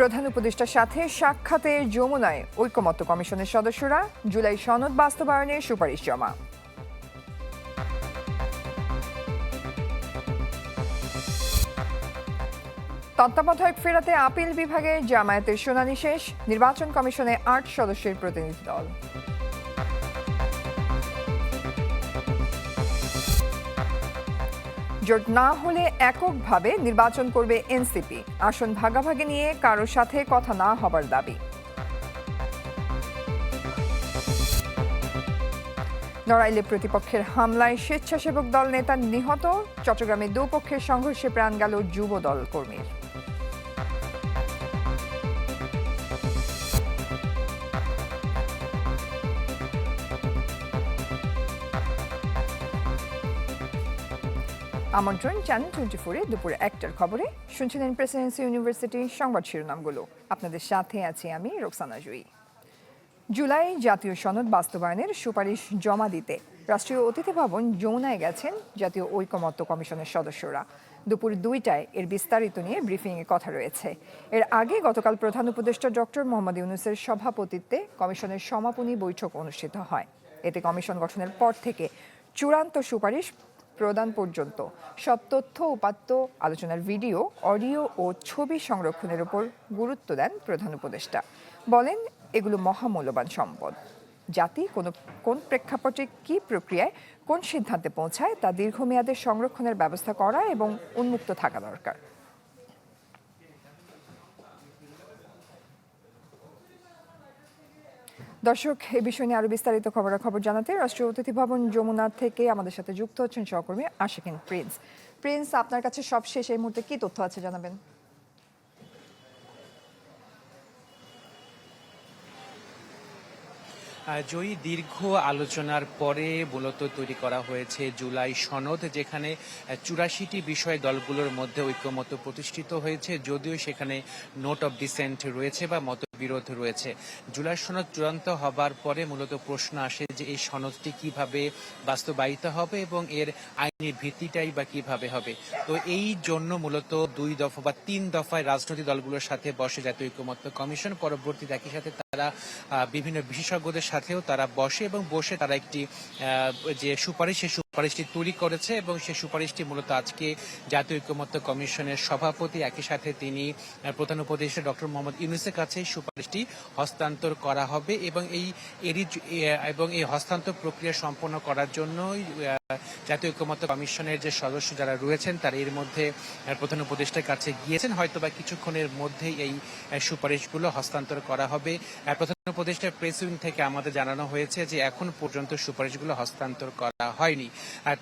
প্রধান উপদেষ্টার সাথে সাক্ষাতে যমুনায় ঐক্যমত্য কমিশনের সদস্যরা জুলাই সনদ বাস্তবায়নের সুপারিশ জমা। তত্ত্বাবধায়ক ফেরাতে আপিল বিভাগে জামায়াতের শুনানি শেষ, নির্বাচন কমিশনে আট সদস্যের প্রতিনিধি দল। জোট না হলে এককভাবে নির্বাচন করবে এনসিপি। আসন ভাগাভাগি নিয়ে কারোর সাথে কথা না হবার দাবি। নড়াইলে প্রতিপক্ষের হামলায় স্বেচ্ছাসেবক দল নেতা নিহত। চট্টগ্রামে দুপক্ষের সংঘর্ষে প্রাণ গেল যুব দল কর্মীর। আমন্ত্রণ চ্যানেল টোয়েন্টি ফোরে দুপুরে একটার খবরে। শুনছিলেন প্রেসিডেন্সি ইউনিভার্সিটি সংবাদ শিরোনামগুলো। আপনাদের সাথে আছি আমি রোকসানা জয়ী জুলাই জাতীয় সনদ বাস্তবায়নের সুপারিশ জমা দিতে রাষ্ট্রীয় অতিথি ভবন যমুনায় গেছেন জাতীয় ঐকমত্য কমিশনের সদস্যরা। দুপুর দুইটায় এর বিস্তারিত নিয়ে ব্রিফিংয়ে কথা রয়েছে। এর আগে গতকাল প্রধান উপদেষ্টা ডক্টর মোহাম্মদ ইউনুসের সভাপতিত্বে কমিশনের সমাপনী বৈঠক অনুষ্ঠিত হয়। এতে কমিশন গঠনের পর থেকে চূড়ান্ত সুপারিশ প্রদান পর্যন্ত। সব তথ্য উপাত্ত আলোচনার ভিডিও, অডিও ও ছবি সংরক্ষণের উপর গুরুত্ব দেন প্রধান উপদেষ্টা। বলেন, এগুলো মহামূল্যবান সম্পদ। জাতি কোনো, কোন প্রেক্ষাপটে কি প্রক্রিয়ায়, কোন সিদ্ধান্তে পৌঁছায় তা দীর্ঘমেয়াদে সংরক্ষণের ব্যবস্থা করা এবং উন্মুক্ত থাকা দরকার। দর্শক এই বিষয় নিয়ে আরও বিস্তারিত খবরাখবর জানাতে রাষ্ট্রীয় অতিথি ভবন যমুনা থেকে আমাদের সাথে যুক্ত হচ্ছেন সহকর্মী আশিকিন প্রিন্স। প্রিন্স, আপনার কাছে সবশেষ এই মুহূর্তে কি তথ্য আছে জানাবেন? জয়ী দীর্ঘ আলোচনার পরে মূলত তৈরি করা হয়েছে জুলাই সনদ, যেখানে চুরাশিটি বিষয় দলগুলোর মধ্যে ঐক্যমত প্রতিষ্ঠিত হয়েছে, যদিও সেখানে নোট অব ডিসেন্ট রয়েছে বা মতবিরোধ রয়েছে। জুলাই সনদ চূড়ান্ত হবার পরে মূলত প্রশ্ন আসে যে এই সনদটি কীভাবে বাস্তবায়িত হবে এবং এর আইনি ভিত্তিটাই বা কীভাবে হবে। তো এই জন্য মূলত দুই দফা বা তিন দফায় রাজনৈতিক দলগুলোর সাথে বসে জাতীয় ঐক্যমত্য কমিশন পরবর্তীতে একই সাথে তারা বিভিন্ন বিশেষজ্ঞদের সাথেও তারা বসে এবং বসে তারা একটি যে সুপারিশ, সেই সুপারিশটি তৈরি করেছে এবং সেই সুপারিশটি মূলত আজকে জাতীয় ঐক্যমত্য কমিশনের সভাপতি, একই সাথে তিনি প্রধান উপদেষ্টা ডক্টর মোহাম্মদ ইউনুসের কাছে এই সুপারিশটি হস্তান্তর করা হবে এবং এই এবং এই হস্তান্তর প্রক্রিয়া সম্পন্ন করার জন্যই জাতীয় ঐক্যমত্য কমিশনের যে সদস্য যারা রয়েছেন, তারা এর মধ্যে প্রধান উপদেষ্টার কাছে গিয়েছেন। হয়তো বা কিছুক্ষণের মধ্যেই এই সুপারিশগুলো হস্তান্তর করা হবে। প্রধান উপদেষ্টার প্রেস উইং থেকে আমাদের জানানো হয়েছে যে এখন পর্যন্ত সুপারিশগুলো হস্তান্তর করা হয়নি।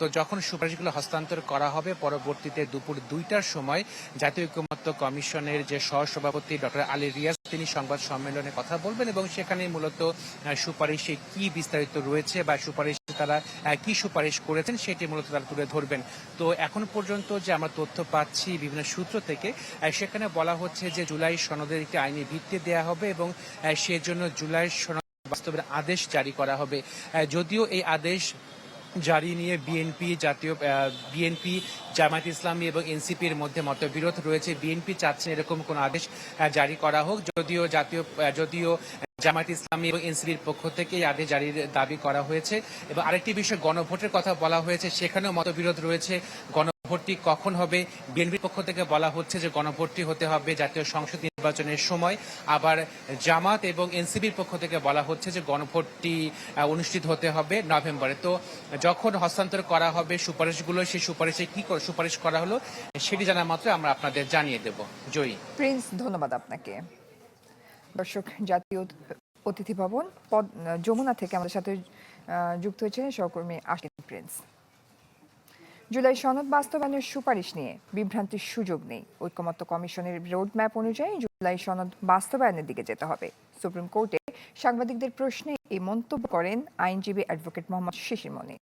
তো যখন সুপারিশগুলো হস্তান্তর করা হবে, পরবর্তীতে দুপুর দুইটার সময় জাতীয় ঐক্যমত্য কমিশনের যে সহসভাপতি ডক্টর আলী রিয়াজ, তিনি সংবাদ সম্মেলনে কথা বলবেন এবং সেখানে মূলত সুপারিশে কি বিস্তারিত রয়েছে বা সুপারিশ তারা কি সুপারিশ করেছেন সেটি মূলত তারা তুলে ধরবেন। তো এখন পর্যন্ত যে আমরা তথ্য পাচ্ছি বিভিন্ন সূত্র থেকে সেখানে বলা হচ্ছে যে জুলাই সনদের একটি আইনি ভিত্তি দেওয়া হবে এবং সেজন্য জুলাই সনদ বাস্তবের আদেশ জারি করা হবে। যদিও এই আদেশ জারি নিয়ে বিএনপি জাতীয় বিএনপি, জামায়াত ইসলামী এবং এনসিপির মধ্যে মতবিরোধ রয়েছে। বিএনপি চাচ্ছেন এরকম কোন আদেশ জারি করা হোক। যদিও জাতীয় যদিও জামায়াত ইসলামী এবং এনসিপির পক্ষ থেকে আদেশ জারির দাবি করা হয়েছে এবং আরেকটি বিষয়, গণভোটের কথা বলা হয়েছে। সেখানেও মতবিরোধ রয়েছে। গণভোটটি কখন হবে? বিএনপির পক্ষ থেকে বলা হচ্ছে যে গণভোটটি হতে হবে জাতীয় সংসদ নির্বাচনের সময়। আবার জামাত এবং এনসিপির পক্ষ থেকে বলা হচ্ছে যে গণভোটটি অনুষ্ঠিত হতে হবে নভেম্বরে। তো যখন হস্তান্তর করা হবে সুপারিশগুলো, সেই সুপারিশে কি সুপারিশ করা হলো, সেটি জানা মাত্র আমরা আপনাদের জানিয়ে দেব। জয়ী। প্রিন্স, ধন্যবাদ আপনাকে। দর্শক জাতীয় অতিথি ভবন যমুনা থেকে আমাদের সাথে যুক্ত হয়েছেন সহকর্মী আশিক প্রিন্স। জুলাই সনদ বাস্তবায়নের সুপারিশ নিয়ে বিভ্রান্তির সুযোগ নেই। ঐক্যমত্য কমিশনের রোডম্যাপ অনুযায়ী জুলাই সনদ বাস্তবায়নের দিকে যেতে হবে। সুপ্রিম কোর্টে সাংবাদিকদের প্রশ্নে এই মন্তব্য করেন আইনজীবী অ্যাডভোকেট মোহাম্মদ শিশির মনি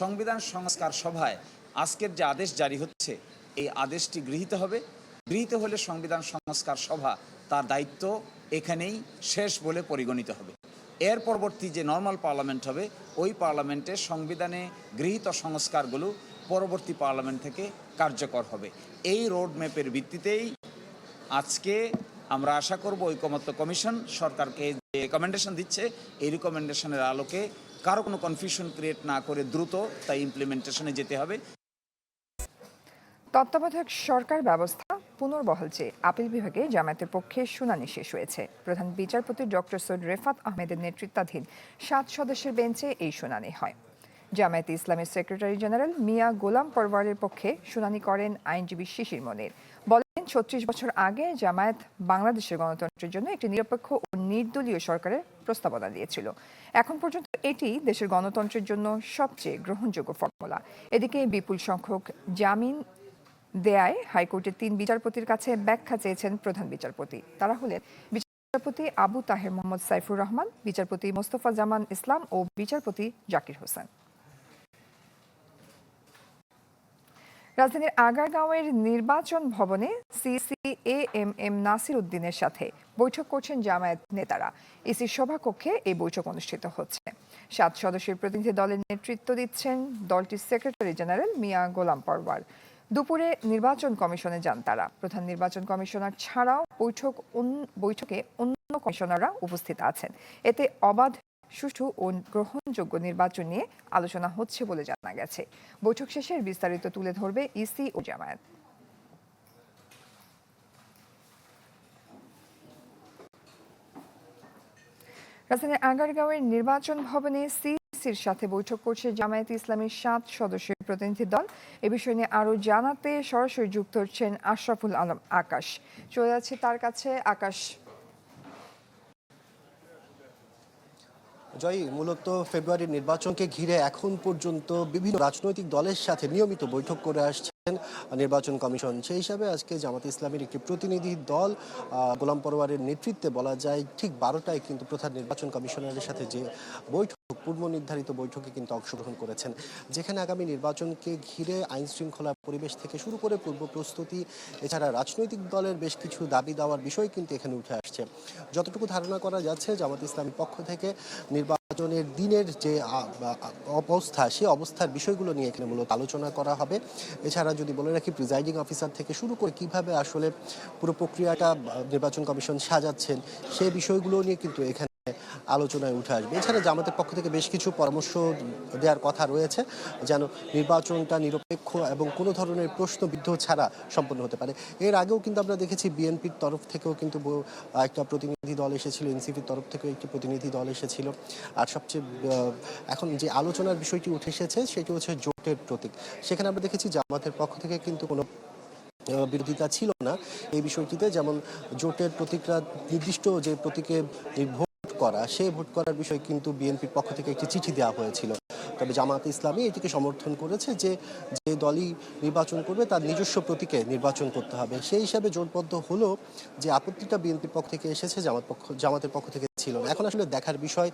সংবিধান সংস্কার সভায় আজকের যে আদেশ জারি হচ্ছে, এই আদেশটি গৃহীত হবে। গৃহীত হলে সংবিধান সংস্কার সভা তার দায়িত্ব এখানেই শেষ বলে পরিগণিত হবে। এর পরবর্তী যে নর্মাল পার্লামেন্ট হবে, ওই পার্লামেন্টে সংবিধানে গৃহীত সংস্কারগুলো পরবর্তী পার্লামেন্ট থেকে কার্যকর হবে। এই রোড ম্যাপের ভিত্তিতেই আজকে আমরা আশা করব ঐকমত্য কমিশন সরকারকে যে রেকমেন্ডেশন দিচ্ছে, এই রিকমেন্ডেশনের আলোকে কারও কোনো কনফিউশন ক্রিয়েট না করে দ্রুত তাই ইমপ্লিমেন্টেশনে যেতে হবে। তত্ত্বাবধায়ক সরকার ব্যবস্থা পুনর্বহাল চেয়ে আপিল বিভাগে জামায়াতের পক্ষে শুনানি শেষ হয়েছে। প্রধান বিচারপতি ডক্টর সৈয়দ রেফাত আহমেদের নেতৃত্বাধীন সাত সদস্যের বেঞ্চে এই শুনানি হয়। জামায়াতে ইসলামের সেক্রেটারি জেনারেল মিয়া গোলাম পরওয়ারের পক্ষে শুনানি করেন আইনজীবী শিশির মনির। বলেন, ছত্রিশ বছর আগে জামায়াত বাংলাদেশের গণতন্ত্রের জন্য একটি নিরপেক্ষ ও নির্দলীয় সরকারের প্রস্তাবনা দিয়েছিল। এখন পর্যন্ত এটি দেশের গণতন্ত্রের জন্য সবচেয়ে গ্রহণযোগ্য ফর্মুলা। এদিকে বিপুল সংখ্যক জামিন দেয়ায় হাইকোর্টের তিন বিচারপতির কাছে ব্যাখ্যা চেয়েছেন প্রধান বিচারপতি। তারা হলেন বিচারপতি আবু তাহের মোহাম্মদ সাইফুর রহমান, বিচারপতি মোস্তফা জামান ইসলাম ও বিচারপতি জাকির হোসেন। রাজধানীর আগারগাঁওয়ের নির্বাচন ভবনে CEC A M M Nasir উদ্দিনের সাথে বৈঠক করছেন জামায়াত নেতারা। ইসির সভাকক্ষে এই বৈঠক অনুষ্ঠিত হচ্ছে। সাত সদস্যের প্রতিনিধি দলের নেতৃত্ব দিচ্ছেন দলটির সেক্রেটারি জেনারেল মিয়া গোলাম পরওয়ার। দুপুরে নির্বাচন কমিশনে যান তারা। প্রধান নির্বাচন কমিশনার ছাড়াও বৈঠক বৈঠকে অন্য কমিশনাররা উপস্থিত আছেন। এতে অবাধ, সুষ্ঠু ও গ্রহণযোগ্য নির্বাচন নিয়ে আলোচনা হচ্ছে বলে জানা গেছে। বৈঠক শেষে বিস্তারিত তুলে ধরবে ইসি ও জামায়াত। রাজধানীর আগারগাঁওয়ের নির্বাচন ভবনে সিসির সাথে বৈঠক করছে জামায়াত ইসলামের সাত সদস্যের প্রতিনিধি দল। এ বিষয় নিয়ে আরও জানাতে সরাসরি যুক্ত হচ্ছেন আশরাফুল আলম, আকাশ। চলে যাচ্ছে তার কাছে। আকাশ। জয়, মূলত ফেব্রুয়ারির নির্বাচনকে ঘিরে এখন পর্যন্ত বিভিন্ন রাজনৈতিক দলের সাথে নিয়মিত বৈঠক করে আসছেন নির্বাচন কমিশন। সেই হিসাবে আজকে জামাত ইসলামের একটি প্রতিনিধি দল গোলাম পরোয়ারের নেতৃত্বে বলা যায়, ঠিক বারোটায় কিন্তু প্রধান নির্বাচন কমিশনারের সাথে যে বৈঠক পূর্ব নির্ধারিত বৈঠকে কিন্তু অংশগ্রহণ করেছেন, যেখানে আগামী নির্বাচনকে ঘিরে আইন শৃঙ্খলা পরিবেশ থেকে শুরু করে পূর্ব প্রস্তুতি, এছাড়া রাজনৈতিক দলের বেশ কিছু দাবি দেওয়ার বিষয় কিন্তু এখানে উঠে আসছে। যতটুকু ধারণা করা যাচ্ছে, জামাত ইসলামের পক্ষ থেকে নির্বাচনের দিনের যে অবস্থা সেই অবস্থার বিষয়গুলো নিয়ে এখানে মূলত আলোচনা করা হবে। এছাড়া যদি বলে রাখি, প্রিজাইডিং অফিসার থেকে শুরু করে কীভাবে আসলে পুরো প্রক্রিয়াটা নির্বাচন কমিশন সাজাচ্ছেন সেই বিষয়গুলো নিয়ে কিন্তু এখানে আলোচনায় উঠে আসবে। এছাড়া জামাতের পক্ষ থেকে বেশ কিছু পরামর্শ দেওয়ার কথা রয়েছে, যেন নির্বাচনটা নিরপেক্ষ এবং কোনো ধরনের প্রশ্নবিদ্ধ ছাড়া সম্পন্ন হতে পারে। এর আগেও কিন্তু আমরা দেখেছি বিএনপির তরফ থেকেও কিন্তু একটা প্রতিনিধি দল এসেছিল, এনসিপির তরফ থেকেও একটি প্রতিনিধি দল এসেছিল। আর সবচেয়ে এখন যে আলোচনার বিষয়টি উঠে এসেছে, সেটি হচ্ছে জোটের প্রতীক। সেখানে আমরা দেখেছি জামাতের পক্ষ থেকে কিন্তু কোনো বিরোধিতা ছিল না। এই বিষয়টিতে যেমন জোটের প্রতীকরা, নির্দিষ্ট যে প্রতীকে ভোট করা সেই ভোট করার বিষয়ে কিন্তু বিএনপির পক্ষ থেকে একটি চিঠি দেওয়া হয়েছিল। তবে জামাত ইসলামী এটিকে সমর্থন করেছে যে যে দলই নির্বাচন করবে তার নিজস্ব প্রতীকে নির্বাচন করতে হবে। সেই হিসাবে জোটবদ্ধ হলো যে, আপত্তিটা বিএনপির পক্ষ থেকে এসেছে, জামাত পক্ষ, জামাতের পক্ষ থেকে ছিল না। এখন আসলে দেখার বিষয়,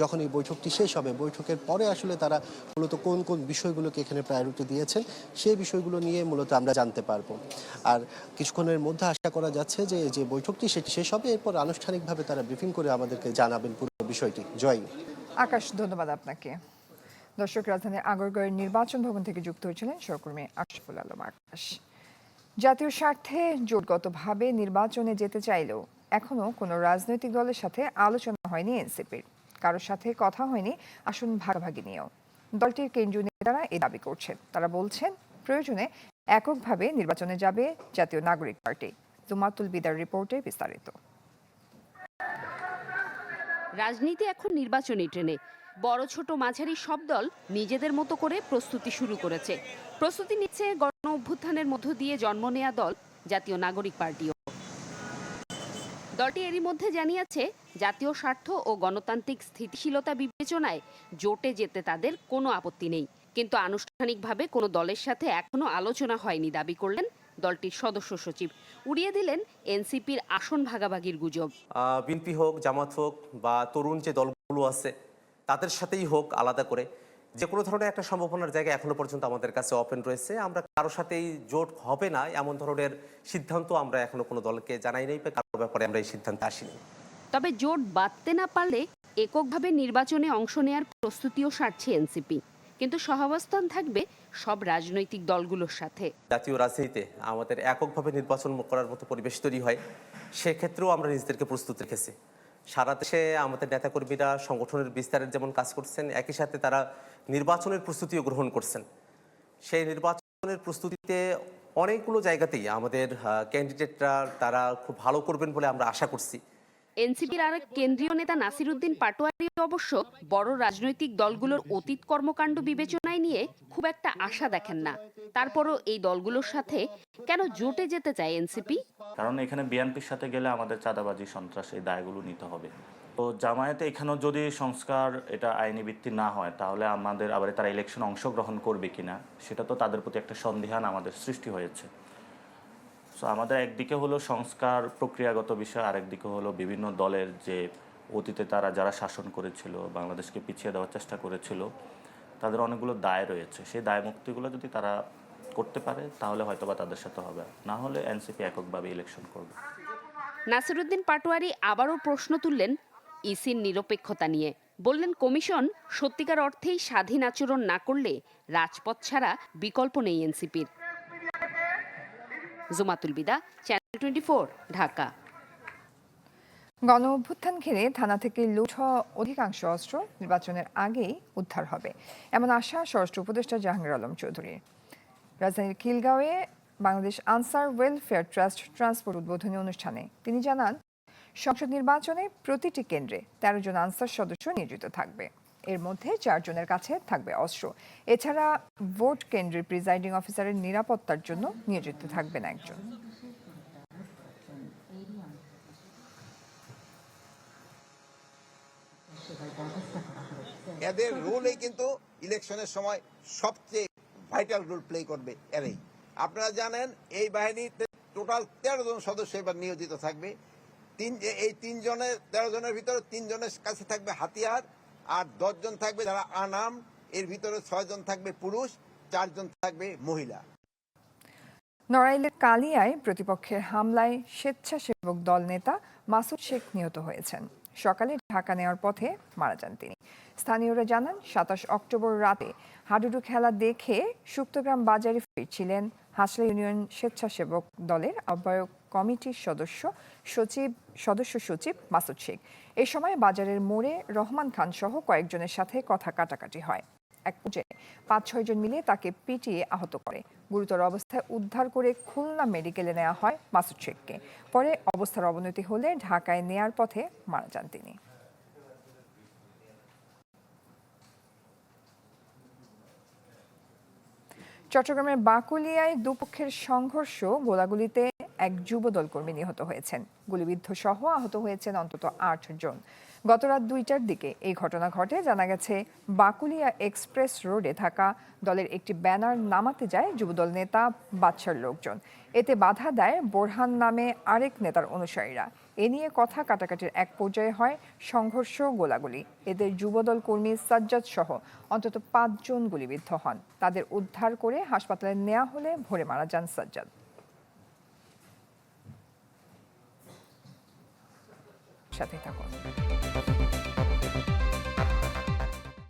যখন এই বৈঠকটি শেষ হবে, বৈঠকের পরে আসলে তারা মূলত কোন কোন বিষয়গুলোকে এখানে প্রায়োরিটি দিয়েছেন, সেই বিষয়গুলো নিয়ে মূলত আমরা জানতে পারব। আর কিছুক্ষণের মধ্যে আশা করা যাচ্ছে যে যে বৈঠকটি সেটি শেষ হবে, এরপর আনুষ্ঠানিকভাবে তারা ব্রিফিং করে আমাদেরকে জানাবেন পুরো বিষয়টি। জয়। আকাশ, ধন্যবাদ আপনাকে। দর্শক, রাজধানীর আগরগাঁওয়ের নির্বাচন ভবন থেকে যুক্ত হয়েছিলেন সহকর্মী আশরাফুল আলম আকাশ। জাতীয় স্বার্থে জোটগতভাবে নির্বাচনে যেতে চাইলেও এখনও কোনো রাজনৈতিক দলের সাথে আলোচনা হয়নি এনসিপির। কারোর সাথে কথা হয়নি আসন ভাগাভাগি নিয়েও। দলটির কেন্দ্রীয় নেতারা এই দাবি করছেন। তারা বলছেন, প্রয়োজনে এককভাবে নির্বাচনে যাবে জাতীয় নাগরিক পার্টি। জুমাতুল বিদার রিপোর্টে বিস্তারিত। রাজনীতি এখন নির্বাচনী ট্রেনে। বড় ছোট মাঝারি সব দল নিজেদের মতো করে প্রস্তুতি শুরু করেছে। প্রস্তুতি নিচ্ছে গণ অভ্যুত্থানের মধ্য দিয়ে জন্ম নেয়া দল জাতীয় নাগরিক পার্টিও। দলটি এরই মধ্যে জানিয়েছে, জাতীয় স্বার্থ ও গণতান্ত্রিক স্থিতিশীলতা বিবেচনায় জোটে যেতে তাদের কোনো আপত্তি নেই। কিন্তু আনুষ্ঠানিকভাবে কোনো দলের সাথে এখনও আলোচনা হয়নি দাবি করলেন দলটির সদস্য সচিব। উড়িয়ে দিলেন এনসিপির আসন ভাগাভাগির গুজব। বিএনপি হোক, জামাত হোক বা তরুণ যে দলগুলো আছে, তাদের সাথেই হোক আলাদা করে। যে কোনো ধরনের একটা সম্ভাবনার জায়গা এখনও পর্যন্ত আমাদের কাছে ওপেন রয়েছে। আমরা কারোর সাথেই জোট হবে না এমন ধরনের সিদ্ধান্ত আমরা এখনও কোনো দলকে জানাই নাই বা কারোর ব্যাপারে আমরা এই সিদ্ধান্তে আসিনি। তবে জোট বাঁধতে না পারলে এককভাবে নির্বাচনে অংশ নেয়ার প্রস্তুতিও সারছে এনসিপি। কিন্তু সহাবস্থান থাকবে সব রাজনৈতিক দলগুলোর সাথে। জাতীয় রাজনীতিতে আমাদের এককভাবে নির্বাচন করার মতো পরিবেশ তৈরি হয় সেক্ষেত্রেও আমরা নিজেদেরকে প্রস্তুত রেখেছি। সারা দেশে আমাদের নেতাকর্মীরা সংগঠনের বিস্তারের যেমন কাজ করছেন, একই সাথে তারা নির্বাচনের প্রস্তুতিও গ্রহণ করছেন। সেই নির্বাচনের প্রস্তুতিতে অনেকগুলো জায়গাতেই আমাদের ক্যান্ডিডেটরা তারা খুব ভালো করবেন বলে আমরা আশা করছি। এনসিপির আরেক কেন্দ্রীয় নেতা নাসিরুদ্দিন পাটোয়ারি অবশ্য বড় রাজনৈতিক দলগুলোর অতীত কর্মকাণ্ড বিবেচনায় নিয়ে খুব একটা আশা দেখেন না। তারপরও এই দলগুলোর সাথে কেন জোটে যেতে চায় এনসিপি? কারণ এখানে বিএনপির সাথে গেলে আমাদের চাঁদাবাজি, সন্ত্রাস এই দায়গুলো নিতে হবে। তো জামায়াতে এখানেও যদি সংস্কার এটা আইনি ভিত্তি না হয়, তাহলে আমাদের আবার তারা ইলেকশন অংশগ্রহণ করবে কিনা, সেটা তো তাদের প্রতি একটা সন্দেহান আমাদের সৃষ্টি হয়েছে। সো আমাদের একদিকে হলো সংস্কার প্রক্রিয়াগত বিষয় আরেকদিকে হলো বিভিন্ন দলের যে অতীতে তারা যারা শাসন করেছিল, বাংলাদেশকে পিছিয়ে দেওয়ার চেষ্টা করেছিল, তাদের অনেকগুলো দায় রয়েছে। সেই দায় মুক্তিগুলো যদি তারা করতে পারে, তাহলে হয়তোবা তাদের সাথে হবে। না হলে এনসিপি এককভাবে ইলেকশন করবে। নাসিরুদ্দিন পাটোয়ারি আবারও প্রশ্ন তুললেন ইসির নিরপেক্ষতা নিয়ে। বললেন, কমিশন সত্যিকার অর্থেই স্বাধীন আচরণ না করলে রাজপথ ছাড়া বিকল্প নেই এনসিপির। Jumatul Bida channel twenty Dhaka. গণ অভ্যুত্থান ঘিরে থানা থেকে লুট হওয়া অধিকাংশ অস্ত্র নির্বাচনের আগেই উদ্ধার হবে, এমন আশা স্বরাষ্ট্র উপদেষ্টা জাহাঙ্গীর আলম চৌধুরীর। রাজধানীর খিলগাঁওয়ে Bangladesh Ansar welfare trust transport উদ্বোধনী অনুষ্ঠানে তিনি জানান, সংসদ নির্বাচনে প্রতিটি কেন্দ্রে তেরো জন আনসার সদস্য নিয়োজিত থাকবে। এর মধ্যে চারজনের কাছে থাকবে অস্ত্র। এছাড়া ভোট কেন্দ্রের প্রিজাইডিং অফিসারের নিরাপত্তার জন্য নিয়োজিত থাকবেন একজন। এদের রোলই কিন্তু ইলেকশনের সময় সবচেয়ে ভাইটাল রোল প্লে করবে এরাই। আপনারা জানেন, এই বাহিনীতে টোটাল তেরো জন সদস্য এবার নিয়োজিত থাকবে। তিন এই তিনজনের তেরো জনের ভিতরে তিনজনের কাছে থাকবে হাতিয়ার আর দশজন থাকবে যারা আনাম, এর ভিতরে ছয়জন থাকবে পুরুষ, চারজন থাকবে মহিলা। নড়াইলের কালিয়ায় প্রতিপক্ষের হামলায় স্বেচ্ছাসেবক দল নেতা মাসুদ শেখ নিহত হয়েছেন। সকালে ঢাকা নেওয়ার পথে মারা যান তিনি। স্থানীয়রা জানান, সাতাশ অক্টোবর রাতে হাডুডু খেলা দেখে সুক্তগ্রাম বাজারে ফিরছিলেন হাসলা ইউনিয়ন স্বেচ্ছাসেবক দলের আহ্বায়ক কমিটির সদস্য সচিব সদস্য সচিব মাসুদ শেখ। এ সময় বাজারের মোড়ে রহমান খান সহ কয়েকজনের সাথে কথা কাটাকাটি হয়। এক পর্যায়ে পাঁচ ছয়জন মিলে তাকে পিটিয়ে আহত করে। গুরুতর অবস্থায় উদ্ধার করে খুলনা মেডিকেলে নেওয়া হয় মাসুদ শেখকে। পরে অবস্থার অবনতি হলে ঢাকায় নেয়ার পথে মারা যান তিনি। চট্টগ্রামের বাকুলিয়ায় দুপক্ষের সংঘর্ষ, গোলাগুলিতে এক যুবদল কর্মী নিহত হয়েছেন। গুলিবিদ্ধ সহ আহত হয়েছেন অন্তত আট জন। গতরাত দুইটার দিকে এই ঘটনা ঘটে। জানা গেছে, বাকুলিয়া এক্সপ্রেস রোডে থাকা দলের একটি ব্যানার নামাতে যায় যুবদল নেতা বাদশার লোকজন। এতে বাধা দেয় বোরহান নামে আরেক নেতার অনুসারীরা। এ নিয়ে কথা কাটাকাটির এক পর্যায়ে হয় সংঘর্ষ গোলাগুলি। এদের যুবদল কর্মী সাজ্জাদ সহ অন্তত পাঁচজন গুলিবিদ্ধ হন। তাদের উদ্ধার করে হাসপাতালে নেওয়া হলে ভোরে মারা যান সাজ্জাদ। সাথে থাকুন